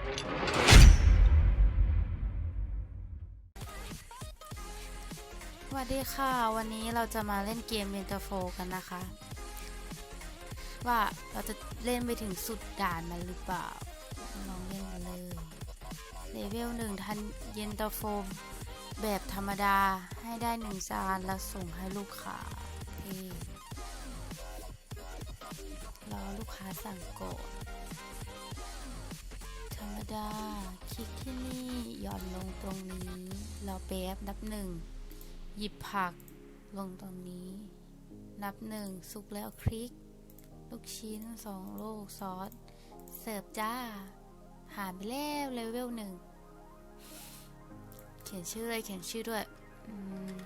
สวัสดีค่ะ วันนี้เราจะมาเล่นเกมเ e นเตอร์โฟกันนะคะ ว่าเราจะเล่นไปถึงสุดด่านมันหรือเปล่าลองเล่นกันเลยเลเวลหนึ่งทันเย็นตาโฟแบบธรรมดาให้ได้หนึ่งจานแล้วส่งให้ลูกค้าโอเรอลูกค้าสั่งก่อน ดา คลิกที่นี่หย่อนลงตรงนี้รอแป๊บนับหนึ่ง หยิบผักลงตรงนี้ นับหนึ่งสุกแล้วคลิก ลูกชิ้นสองลูกซอส เสิร์ฟจ้า หาไปแล้วเลเวลหนึ่ง เขียนชื่อเลยเขียนชื่อด้วยอืม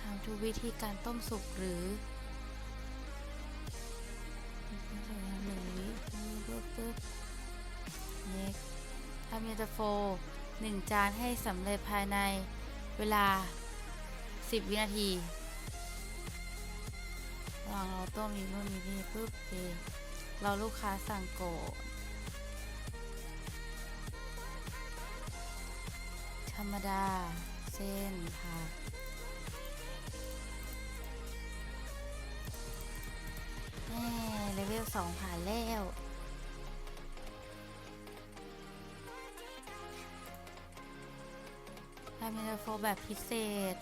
ทำทุกวิธีการต้มสุกหรือ ปึ๊บน็กทำเย็นตาโฟหนึ่งจานให้สำเร็จภายในเวลา 10 วินาทีระหว่างเราต้มมีนู่นมีนี่ปุ๊บโอเคเราลูกค้าสั่งโกธรรมดา เส้นผักแน่เลเวลสองผ่านแล้ว ทำเมนโฟแบบพิเศษ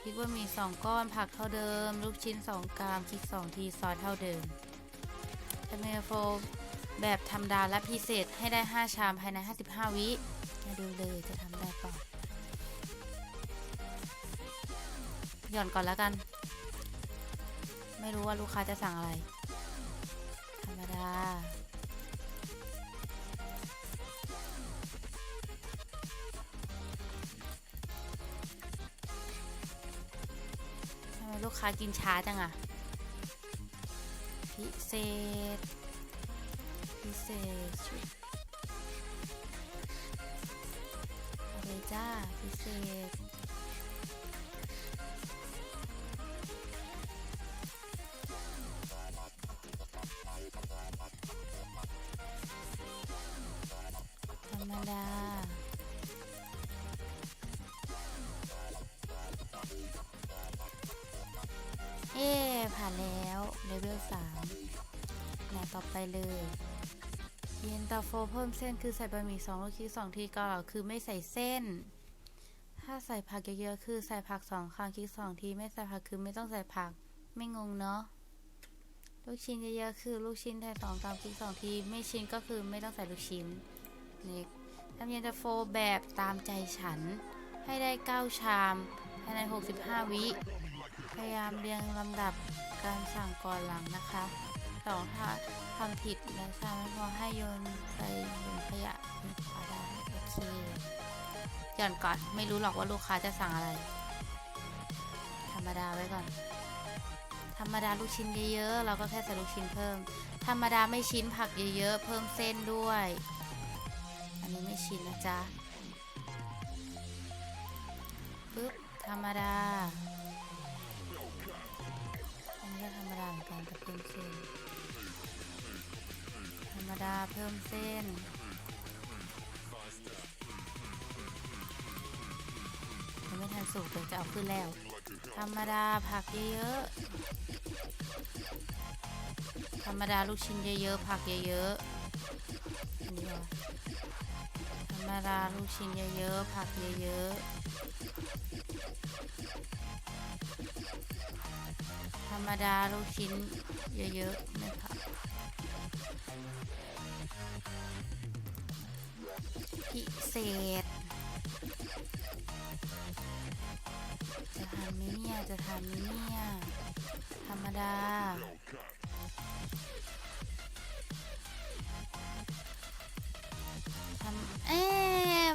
พริกบะหมี่สองก้อนผักเท่าเดิม ลูกชิ้น 2 กรัมคลิก 2 ทีซอสเท่าเดิมทำเมนโฟแบบธรรมดาและพิเศษให้ได้ 5 ชามภายใน 55 วิมาดูเลยจะทำได้ป่าหย่อนก่อนแล้วกัน ไม่รู้ว่าลูกค้าจะสั่งอะไร ธรรมดา ลูกค้ากินช้าจังอะพิเศษ พิเศษชุดอาเลยจ้า พิเศษ ธรรมดา เอ๊ผ่านแล้วเลเวลสามแหนต่อไปเลยเย็นตาโฟเพิ่มเส้นคือใส่บะหมี่สองลูกชิ้นสองทีเกาเหลาคือไม่ใส่เส้น ถ้าใส่ผักเยอะๆคือใส่ผักสองครั้งคลิกสองทีไม่ใส่ผักคือไม่ต้องใส่ผักไม่งงเนาะลูกชิ้นเยอะๆคือลูกชิ้นแทนสองกรัมคลิกสองทีไม่ชิ้นก็คือไม่ต้องใส่ลูกชิ้นเน็กทำเย็นตาโฟแบบตามใจฉัน ให้ได้ 9 ชามภายใน 65 วิ พยายามเรียงลำดับการสั่งก่อนหลังนะคะสองถ้าทำผิดและชามไม่พอให้โยนไปโยนขยะลูกค้าได้โอเคหย่อนก่อนไม่รู้หรอกว่าลูกค้าจะสั่งอะไร ธรรมดาไว้ก่อน ธรรมดาลูกชิ้นเยอะๆเราก็แค่ใส่ลูกชิ้นเพิ่ม ธรรมดาไม่ชิ้นผักเยอะๆเพิ่มเส้นด้วย อันนี้ไม่ชิ้นนะจ๊ะปึ๊บธรรมดา เหมือนกันแต่เพิ่มเส้น ธรรมดาเพิ่มเส้น ยังไม่ทันสุกเลยจะเอาขึ้นแล้ว ธรรมดาผักเยอะๆ ธรรมดาลูกชิ้นเยอะๆ ผักเยอะๆ ธรรมดาลูกชิ้นเยอะๆ ผักเยอะๆ รรมดาลูกชิ้นเยอะๆไม่ผักพิเศษ จะทำไหมเนี่ย จะทำไหมเนี่ย ธรรมดา ทำ เอ๊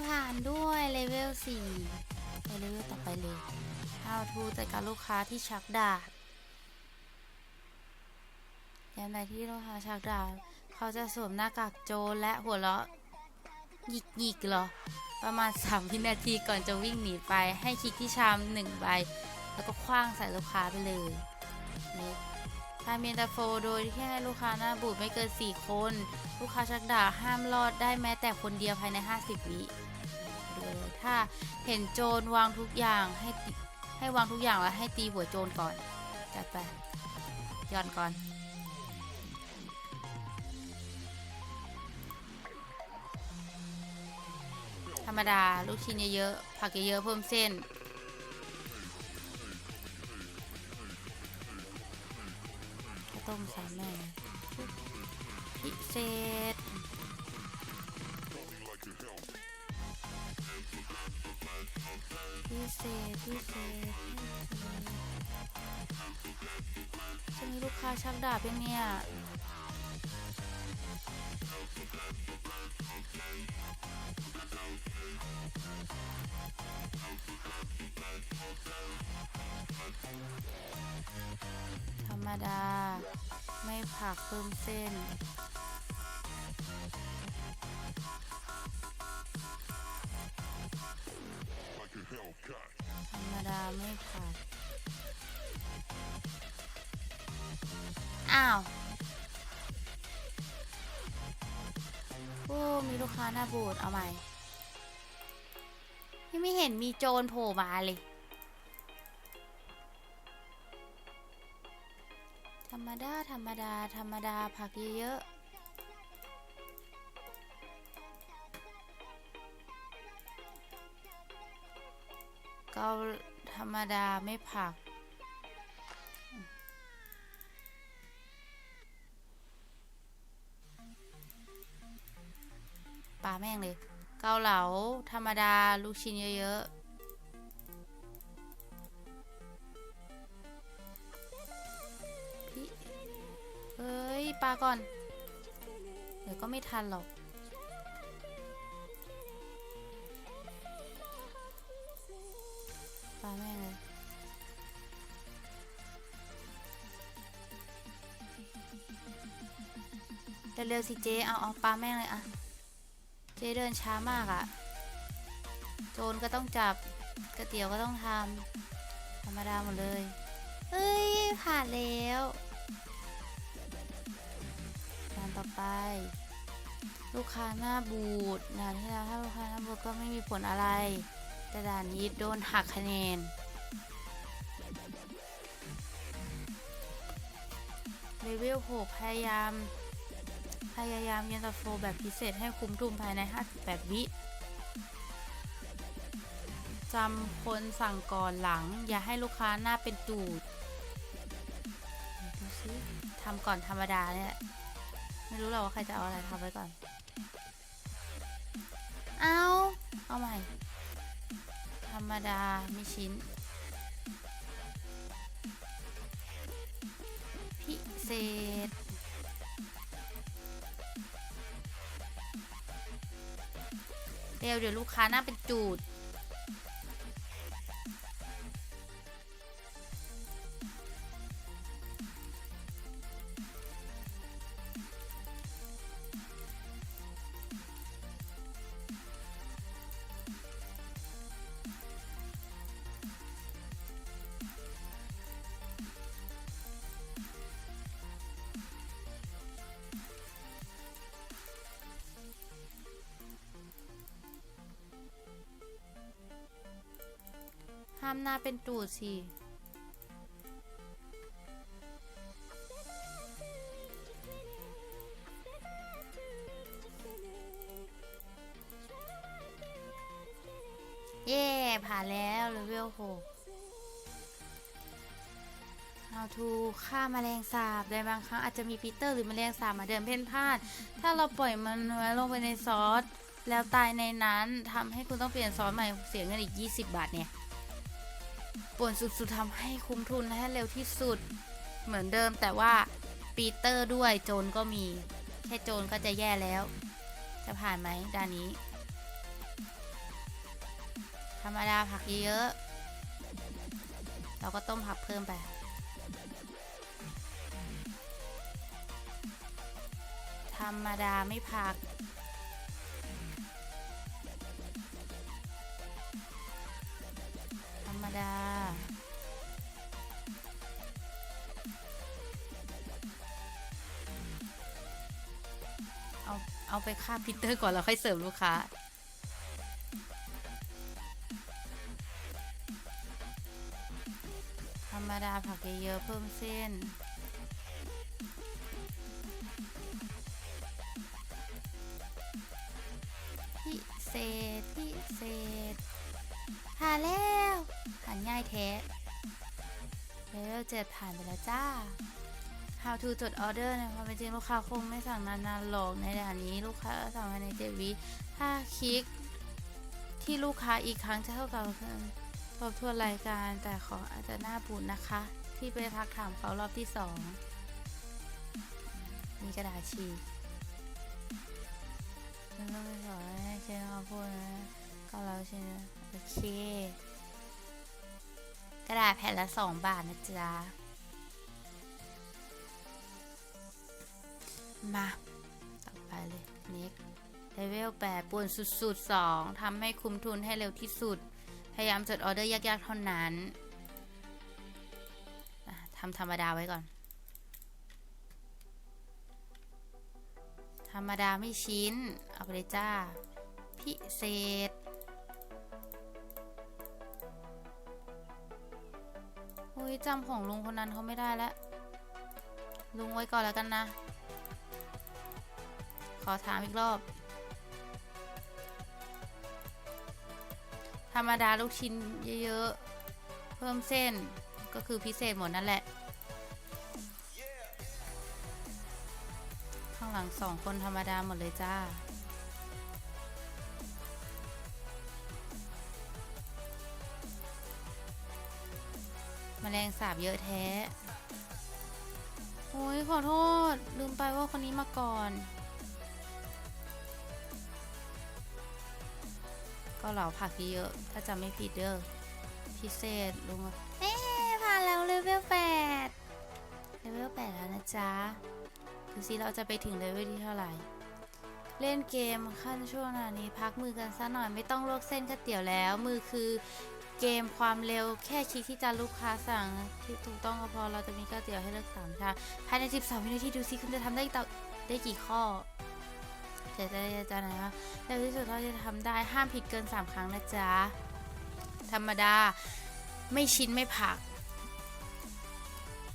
ผ่านด้วยเลเวล4ไปเลเวลต่อไปเลย How to จัดการลูกค้าที่ชักดาบ ยามใดที่ลูกค้าชักดาบเขาจะสวมหน้ากากโจรและหัวเราะหยิกหยิกเหรอ ประมาณ 3 วินาทีก่อนจะวิ่งหนีไป ให้คลิกที่ชามหนึ่งใบ แล้วก็คว้างใส่ลูกค้าไปเลยนี่ทำเย็นตาโฟโดยที่ให้ลูกค้าหน้าบูดไม่เกิน 4 คน ลูกค้าชักดาบห้ามรอดได้แม้แต่คนเดียวภายใน 50 วิดูเลยถ้าเห็นโจรวางทุกอย่างให้ให้วางทุกอย่างแล้วให้ตีหัวโจรก่อน จัดไปย้อนก่อน ธรรมดา ลูกชิ้นเยอะๆ ผักเยอะๆ เพิ่มเส้น ข้าวต้มสามแม่พิเศษพิเศษพิเศษจะมีลูกค้าชักดาบยังเนี่ย รรมดา ไม่ผักเพิ่มเส้น ธรรมดาไม่ผัก อ้าว โอ้ มีลูกค้าหน้าบูดเอาใหม่ ยังไม่เห็นมีโจรโผล่มาเลย รรมดา ธรรมดา ธรรมดา ผักเยอะๆก็ธรรมดาไม่ผัก ปลาแม่งเลย เกาเหลา ธรรมดา ลูกชิ้นเยอะๆ ปลาก่อน เดี๋ยวก็ไม่ทันหรอก ปลาแม่งเลยเร็วๆสิเจ เอาเอาปลาแม่งเลยอะเจเดินช้ามากอะโจรก็ต้องจับก๋วยเตี๋ยวก็ต้องทำธรรมดาหมดเลยเฮ้ย ผ่านแล้ว ต่อไป ลูกค้าหน้าบูดด่านที่แล้วถ้าลูกค้าหน้าบูดก็ไม่มีผลอะไร แต่ด่านนี้โดนหักคะแนน เลเวล6พยายาม พยายามเย็นตาโฟแบบพิเศษให้คุ้มทุนภายใน 58 วิจำคนสั่งก่อนหลัง อย่าให้ลูกค้าหน้าเป็นตูดทำก่อนธรรมดาเนี่ย ไม่รู้หรอกว่าใครจะเอาอะไรทำไว้ก่อน เอาเอาใหม่ ธรรมดาไม่ชิ้น พิเศษ เร็วเดี๋ยวลูกค้าหน้าเป็นจูด ห้ามหน้าเป็นตูดสิเย่ผ่านแล้วเลเวลหก How to ฆ่าแมลงสาบในบางครั้งอาจจะมีปีเตอร์หรือแมลงสาบมาเดินเพ่นพ่าน ถ้าเราปล่อยมันไว้ลงไปในซอส แล้วตายในนั้นทำให้คุณต้องเปลี่ยนซอสใหม่เสียเงินอีก 20 บาทเนี่ย ป่วนสุดๆทำให้คุ้มทุนและให้เร็วที่สุด เหมือนเดิมแต่ว่าปีเตอร์ด้วยโจรก็มี แค่โจรก็จะแย่แล้ว จะผ่านไหมดานนี้ ธรรมดาผักเยอะๆเราก็ต้มผักเพิ่มไปธรรมดาไม่ผัก ดา เอา เอาไปฆ่าพิเตอร์ก่อนแล้วค่อยเสิร์ฟลูกค้า ธรรมดาผักเยอะเพิ่มเส้นพิเศษพิเศษผ่าแล้วานง่ายแท้เลเวลเจ็ดผ่านไปแล้วจ้า How to จดออเดอร์ในความเป็นจริงลูกค้าคงไม่สั่งนานๆหรอกในด่านนี้ลูกค้าสั่งภายในเจ็ดวิถ้าคลิกที่ลูกค้าอีกครั้งจะเท่ากับทบทวนรายการแต่ขออาจจะหน้าบูดนะคะ ที่ไปทักถามเขารอบที่สองมีกระดาษฉีกฉันต้องไปสอนให้เชนเขาพูดนะก็เราเชนโอเค กระดาษแผ่นละสองบาทนะจ๊ะ มา ต่อไปเลย next เลเวล8ป่วนสุดๆ2ทำให้คุ้มทุนให้เร็วที่สุด พยายามจดออเดอร์ยากๆเท่านั้นทำธรรมดาไว้ก่อน ธรรมดาไม่ชิ้น เอาไปเลยจ้า พิเศษ จำของลุงคนนั้นเขาไม่ได้แล้ว ลุงไว้ก่อนแล้วกันนะ ขอถามอีกรอบ ธรรมดาลูกชิ้นเยอะๆ เพิ่มเส้นก็คือพิเศษหมดนั่นแหละ ข้างหลังสองคนธรรมดาหมดเลยจ้า สาบเยอะแท้ โอ้ยขอโทษ ลืมไปว่าคนนี้มาก่อน ก็เหล่าผักเยอะ ถ้าจำไม่ผิดเด้อ พิเศษลุงเอ๊ะผ่านแล้วเลเวลแปดเลเวลแปดแล้วนะจ๊ะ ดูสิเราจะไปถึงเลเวลที่เท่าไหร่เล่นเกมขั้นช่วงนานี้พักมือกันซะหน่อยไม่ต้องลวกเส้นก๋วยเตี๋ยวแล้ว มือคือ เกมความเร็วแค่คลิกที่จะลูกค้าสั่งที่ถูกต้องก็พอเราจะมีก๋วยเตี๋ยวให้เลือกสามชามภายใน 12 วินาทีดูสิคุณจะทำได้ต่อได้กี่ข้อเฉยวจะจะจะไหนวะเร็วที่สุดเท่าที่จะทำได้ห้ามผิดเกิน 3 ครั้งนะจ๊ะธรรมดาไม่ชิ้นไม่ผัก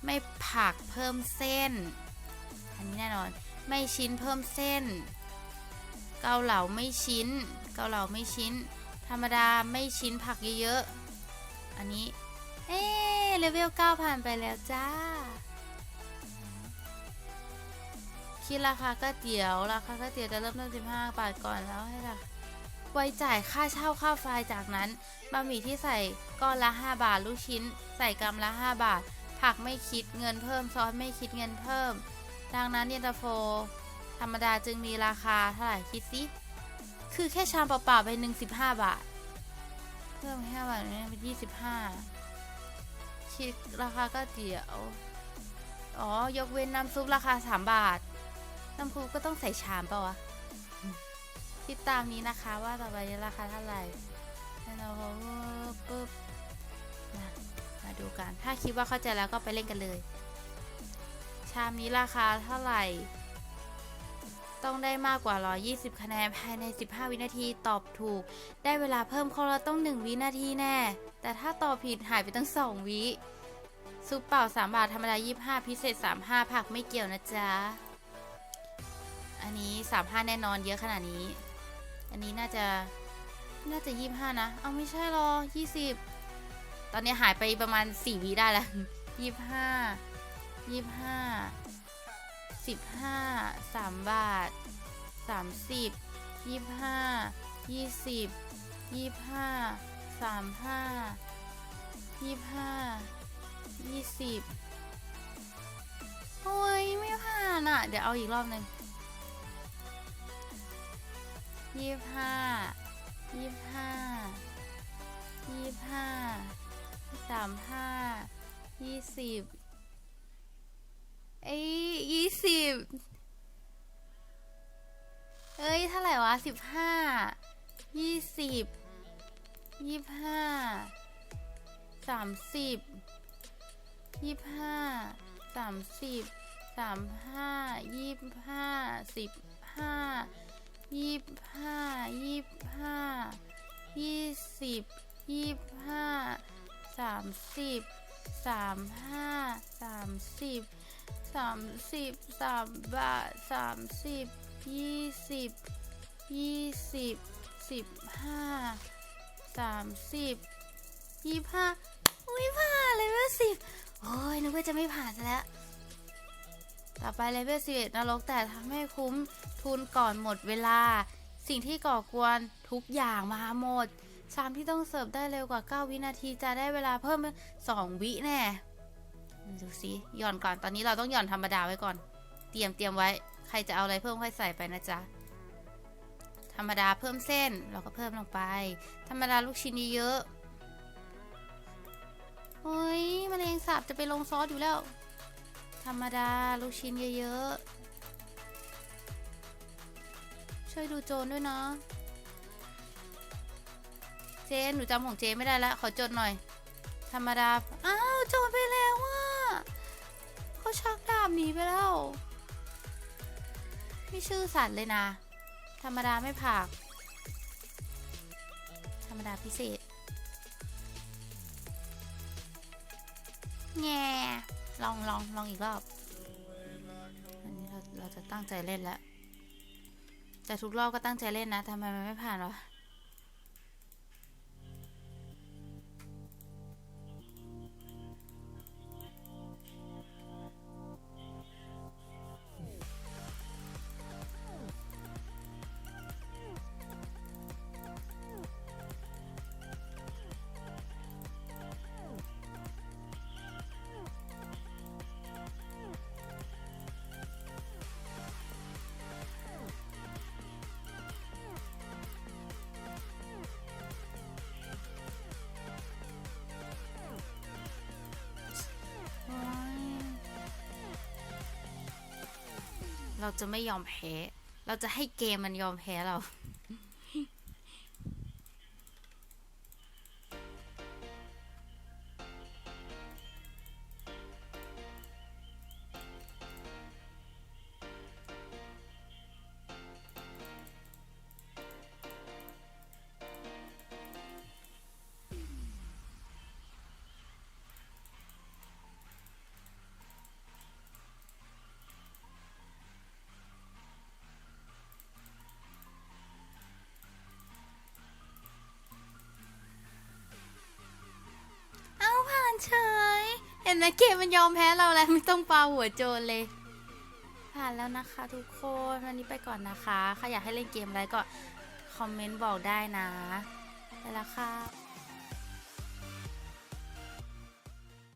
ไม่ผักเพิ่มเส้น อันนี้แน่นอน ไม่ชิ้นเพิ่มเส้น เกาเหลาไม่ชิ้น เกาเหลาไม่ชิ้น รรมดาไม่ชิ้นผักเยอะๆ อันนี้ เอ๊ะเลเวล9ผ่านไปแล้วจ้า คิดราคาก๋วยเตี๋ยว ราคาก๋วยเตี๋ยวจะเริ่มต้น15 บาทก่อนแล้วให้ราคาไว้จ่ายค่าเช่าค่าไฟจากนั้นบะหมี่ที่ใส่ก้อนละ 5 บาท ลูกชิ้น ใส่กรัมละ 5 บาท ผักไม่คิดเงินเพิ่ม ซอสไม่คิดเงินเพิ่ม ดังนั้นเย็นตาโฟ ธรรมดาจึงมีราคาเท่าไหร่คิดสิ คือแค่ชามเปล่าๆไปหนึ่งสิบห้าบาท เพิ่มแค่บาทนี้เป็นยี่สิบห้าคิดราคาก็เตี๋ยว อ๋อ ยกเว้นน้ำซุปราคาสามบาท น้ำซุปก็ต้องใส่ชามเปล่าวะ คิดตามนี้นะคะว่าต่อไปราคาเท่าไหร่แล้วเราปุ๊บมามาดูกัน ถ้าคิดว่าเข้าใจแล้วก็ไปเล่นกันเลย ชามนี้ราคาเท่าไหร่ ต้องได้มากกว่า 120 คะแนนภายใน 15 วินาทีตอบถูก ได้เวลาเพิ่มข้อละต้อง 1 วินาทีแน่ แต่ถ้าตอบผิดหายไปตั้ง 2 วิซุปเป่า 3 บาทธรรมดา 25 พิเศษ 35 ผักไม่เกี่ยวนะจ๊ะ อันนี้ 35 แน่นอนเยอะขนาดนี้ อันนี้น่าจะน่าจะ 25 นะ เอาไม่ใช่หรอ 20 ตอนนี้หายไปประมาณ 4 วิได้แล้ว 25 25 สิบห้าสามบาทสามสิบยี่ห้ายี่สิบยี่ห้าสามห้ายี่ห้ายี่สิบโอ้ยไม่ผ่านอะ เดี๋ยวเอาอีกรอบหนึ่งยี่ห้ายี่ห้ายี่ห้าสามห้ายี่สิบ เอ้ยยี่สิบเอ้ยเท่าไหร่วะสิบห้ายี่สิบยี่ห้าสามสิบยี่ห้าสามสิบสามห้ายี่ห้าสิบห้ายี่ห้ายี่ห้ายี่สิบยี่ห้าสามสิบสามห้าสามสิบ สามสิบสามบาทสามสิบยี่สิบยี่สิบสิบห้าสามสิบยี่ห้าอุ้ยผ่านเลยเว่สิบโอ้ยนึกว่าจะไม่ผ่านซะแล้ว ต่อไปเลเวล11นรกแต่ทำให้คุ้มทุนก่อนหมดเวลา สิ่งที่ก่อกวนทุกอย่างมาหมดชามที่ต้องเสิร์ฟได้เร็วกว่า 9 วินาทีจะได้เวลาเพิ่ม 2 วิแน่ ดูสิหย่อนก่อนตอนนี้เราต้องหย่อนธรรมดาไว้ก่อน เตรียมเตรียมไว้ ใครจะเอาอะไรเพิ่มค่อยใส่ไปนะจ๊ะธรรมดาเพิ่มเส้นเราก็เพิ่มลงไป ธรรมดาลูกชิ้นเยอะเฮ้ยมะเร็งสาบจะไปลงซอสอยู่แล้ว ธรรมดาลูกชิ้นเยอะๆช่วยดูโจนด้วยนะเจนหนูจำของเจนไม่ได้แล้วขอจดหน่อย ธรรมดา อ้าว โจนไปแล้วว่ะาบหนีไปแล้ว ไม่ชื่อสัตว์เลยนะ ธรรมดาไม่ผัก ธรรมดาพิเศษ แง่ลองลองลองอีกรอบ อันนี้เราเราจะตั้งใจเล่นแล้ว แต่ทุกรอบก็ตั้งใจเล่นนะทำไมมันไม่ผ่านวะ เราจะไม่ยอมแพ้ เราจะให้เกมมันยอมแพ้เรา ห็นไหมเกมมันยอมแพ้เราแล้วไม่ต้องปาหัวโจรเลย ผ่านแล้วนะคะทุกคนวันนี้ไปก่อนนะคะใครอยากให้เล่นเกมอะไรก็คอมเมนต์บอกได้นะ ไปแล้วค่ะ